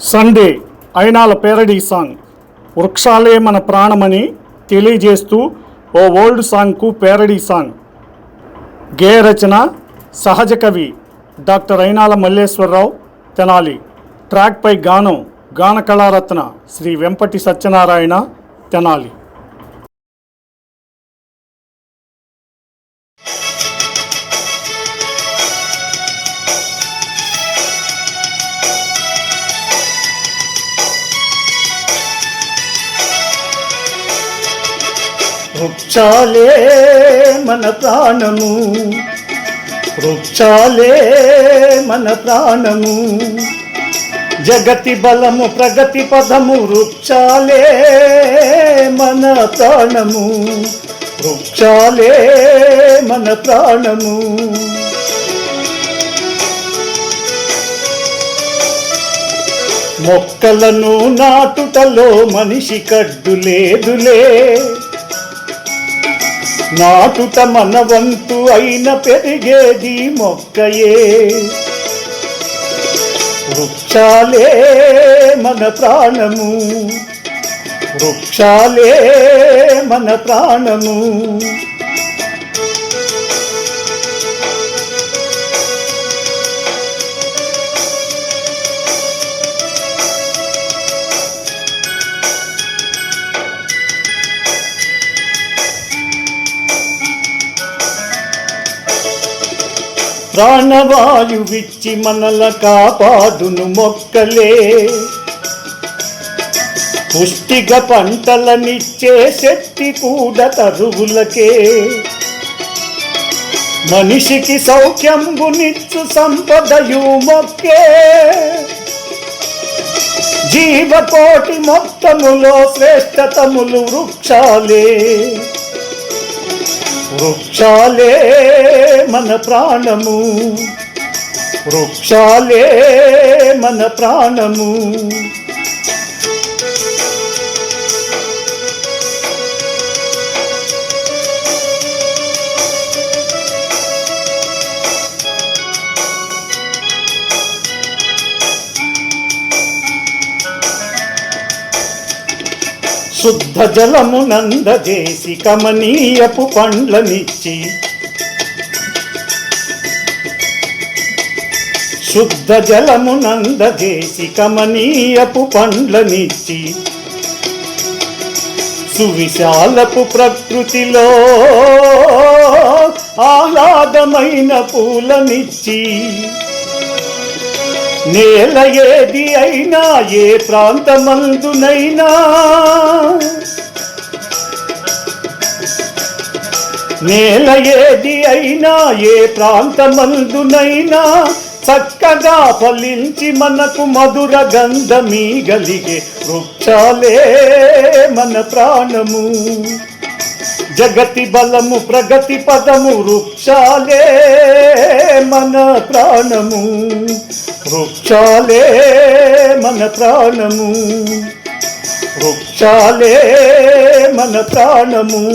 Sunday Ayinala parody song. వృక్షాలే మన ప్రాణమని తెలియజేస్తూ ఓ ఓల్డ్ సాంగ్కు పేరడీ సాంగ్. గేయ రచన సహజ కవి డాక్టర్ అయినాల మల్లేశ్వరరావు తెనాలి. ట్రాక్పై గానం గాన కళారత్న శ్రీ వెంపటి సత్యనారాయణ తెనాలి. వృక్షాలే మన ప్రాణము. వృక్షాలే మన ప్రాణము. జగతి బలము ప్రగతి పదము వృక్షాలే మన ప్రాణము. వృక్షాలే మన ప్రాణము. మొక్కలను నాటుటలో మనిషి కడ్డు లేదులే. నాటుట మన వంతు అయిన పెరిగేది మొక్కయే. వృక్షాలే మన ప్రాణము. వృక్షాలే మన ప్రాణము. ప్రాణవాయువిచ్చి మనల కాపాడును మొక్కలే. పుష్టిగా పంటలనిచ్చే శక్తి కూడా తరువులకే. మనిషికి సౌఖ్యంబునిచ్చు సంపదయు మొక్కే. జీవకోటి మొత్తములో శ్రేష్టతములు వృక్షాలే. వృక్షాలే. మన ప్రాణము. వృక్షాలే మన ప్రాణము. శుద్ధ జలమునందజేసి కమనీయపు పండ్లనిచ్చి శుద్ధ జలము నందజేసి కమనీయపు పండ్లనిచ్చి సువిశాలపు ప్రకృతిలో ఆహ్లాదమైన పూలనిచ్చి నేల ఏది అయినా ఏ ప్రాంతమందునైనా నేల ఏది అయినా ఏ ప్రాంతమందునైనా చక్కగా ఫలించి మనకు మధుర గంధమీ గలిగే వృక్షాలే మన ప్రాణము. జగతి బలము ప్రగతి పదము వృక్షాలే మన ప్రాణము. వృక్షాలే మన ప్రాణము. వృక్షాలే మన ప్రాణము.